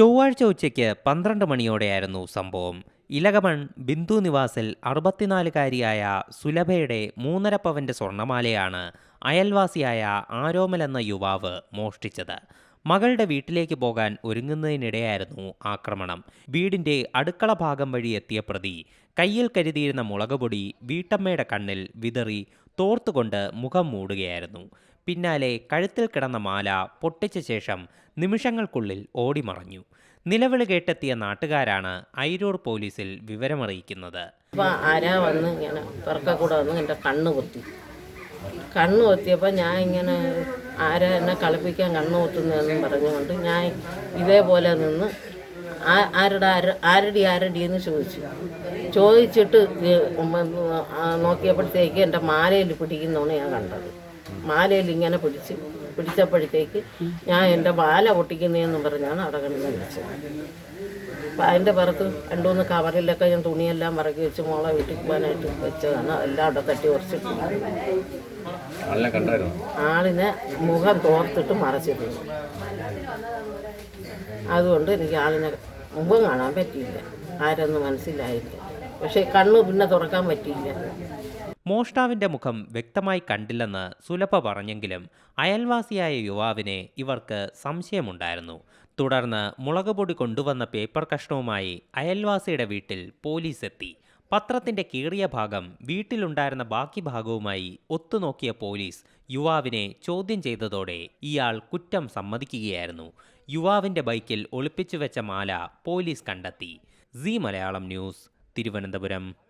ചൊവ്വാഴ്ച ഉച്ചയ്ക്ക് പന്ത്രണ്ട് മണിയോടെയായിരുന്നു സംഭവം. ഇലകമൺ ബിന്ദു നിവാസിൽ അറുപത്തിനാലുകാരിയായ സുലഭയുടെ മൂന്നര പവന്റെ സ്വർണമാലയാണ് അയൽവാസിയായ ആരോമൽ എന്ന യുവാവ് മോഷ്ടിച്ചത്. മകളുടെ വീട്ടിലേക്ക് പോകാൻ ഒരുങ്ങുന്നതിനിടെയായിരുന്നു ആക്രമണം. വീടിന്റെ അടുക്കള ഭാഗം വഴി എത്തിയ പ്രതി കയ്യിൽ കരുതിയിരുന്ന മുളകുപൊടി വീട്ടമ്മയുടെ കണ്ണിൽ വിതറി തോർത്തുകൊണ്ട് മുഖം മൂടുകയായിരുന്നു. പിന്നാലെ കഴുത്തിൽ കിടന്ന മാല പൊട്ടിച്ച ശേഷം നിമിഷങ്ങൾക്കുള്ളിൽ ഓടിമറഞ്ഞു. നിലവിളി കേട്ടെത്തിയ നാട്ടുകാരാണ് ഐരൂർ പോലീസിൽ വിവരമറിയിക്കുന്നത്. അപ്പോൾ ആരാ വന്ന് ഇങ്ങനെ പിറക്ക കൂടെ വന്ന് എന്റെ കണ്ണ് കുത്തി. കണ്ണ് കുത്തിയപ്പോൾ ഞാൻ ഇങ്ങനെ ആരാ എന്നെ കളിപ്പിക്കാൻ കണ്ണ് കുത്തുന്നതെന്നും പറഞ്ഞുകൊണ്ട് ഞാൻ ഇതേപോലെ നിന്ന് ആരുടെ ആര് ആരടി ആരടി എന്ന് ചോദിച്ചു. ചോദിച്ചിട്ട് നോക്കിയപ്പോഴത്തേക്ക് എന്റെ മാലയിൽ പിടിക്കുന്നതാണ് ഞാൻ കണ്ടത്. മാലയിൽ ഇങ്ങനെ പിടിച്ച് പിടിച്ചപ്പോഴത്തേക്ക് ഞാൻ എന്റെ മാല പൊട്ടിക്കുന്നതെന്ന് പറഞ്ഞാണ് അവിടെ കിടന്ന് വിളിച്ചത് അപ്പം അതിന്റെ പുറത്ത് രണ്ടുമൂന്ന് കവറിലൊക്കെ ഞാൻ തുണിയെല്ലാം പറക്കി വെച്ച് മോളെ വീട്ടിൽ പോകാനായിട്ട് വെച്ചതാണ്. എല്ലാം അവിടെ തട്ടി ഉറച്ചിട്ടുണ്ട്. ആളിനെ മുഖം തോർത്തിട്ട് മറച്ചിട്ടുണ്ട് അതുകൊണ്ട് എനിക്ക് ആളിനെ മുഖം കാണാൻ പറ്റിയില്ല. ആരൊന്നും മനസ്സിലായില്ല. പക്ഷേ കണ്ണ് പിന്നെ തുറക്കാൻ പറ്റിയില്ല. മോഷ്ടാവിന്റെ മുഖം വ്യക്തമായി കണ്ടില്ലെന്ന് സുലഭ പറഞ്ഞെങ്കിലും അയൽവാസിയായ യുവാവിനെ ഇവർക്ക് സംശയമുണ്ടായിരുന്നു. തുടർന്ന് മുളകുപൊടി കൊണ്ടുവന്ന പേപ്പർ കഷ്ണവുമായി അയൽവാസിയുടെ വീട്ടിൽ പോലീസ് എത്തി പത്രത്തിന്റെ കീറിയ ഭാഗം വീട്ടിലുണ്ടായിരുന്ന ബാക്കി ഭാഗവുമായി ഒത്തുനോക്കിയ പോലീസ് യുവാവിനെ ചോദ്യം ചെയ്തതോടെ ഇയാൾ കുറ്റം സമ്മതിക്കുകയായിരുന്നു. യുവാവിന്റെ ബൈക്കിൽ ഒളിപ്പിച്ചു വെച്ച മാല പോലീസ് കണ്ടെത്തി. C Malayalam news Thiruvananthapuram.